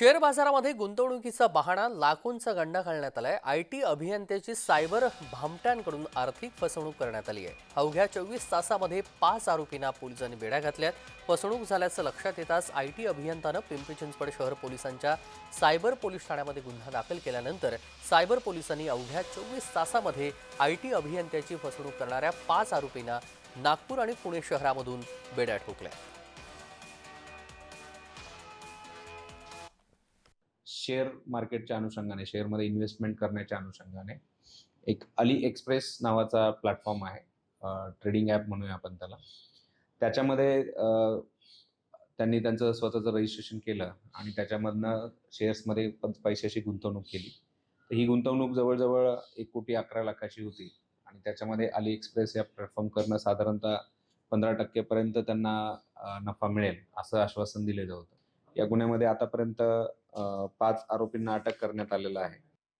Share बाजारामध्ये गुंतवणुकीचा बहाणा लाखोंचा गंडा घालण्यात आलाय. आय टी अभियंत्याची सायबर भामट्यांकडून आर्थिक फसवणूक करण्यात आली आहे. अवघ्या चोवीस तासामध्ये पाच आरोपींना पोलिसांनी बेड्या घातल्यात. फसवणूक झाल्याचं लक्षात येताच आय टी अभियंतानं पिंपरी चिंचवड शहर पोलिसांच्या सायबर पोलीस ठाण्यामध्ये गुन्हा दाखल केल्यानंतर सायबर पोलिसांनी अवघ्या चोवीस तासामध्ये आय टी अभियंत्याची फसवणूक करणाऱ्या पाच आरोपींना नागपूर आणि पुणे शहरामधून बेड्या ठोकल्या. शेअर मार्केटच्या अनुषंगाने शेअरमध्ये इन्व्हेस्टमेंट करण्याच्या अनुषंगाने एक अली एक्सप्रेस नावाचा प्लॅटफॉर्म आहे. ट्रेडिंग ॲप म्हणूया आपण त्याला. त्याच्यामध्ये त्यांनी त्यांचं स्वतःचं रजिस्ट्रेशन केलं आणि त्याच्यामधनं शेअर्समध्ये पण पैशाची गुंतवणूक केली. तर ही गुंतवणूक जवळजवळ एक कोटी अकरा लाखाची होती आणि त्याच्यामध्ये अली एक्सप्रेस या प्लॅटफॉर्म करणं साधारणतः पंधरा टक्केपर्यंत त्यांना नफा मिळेल असं आश्वासन दिलेलं होतं. या गुन्ह्यामध्ये आतापर्यंत अ, पाच आरोपींना अटक करण्यात आलेलं आहे.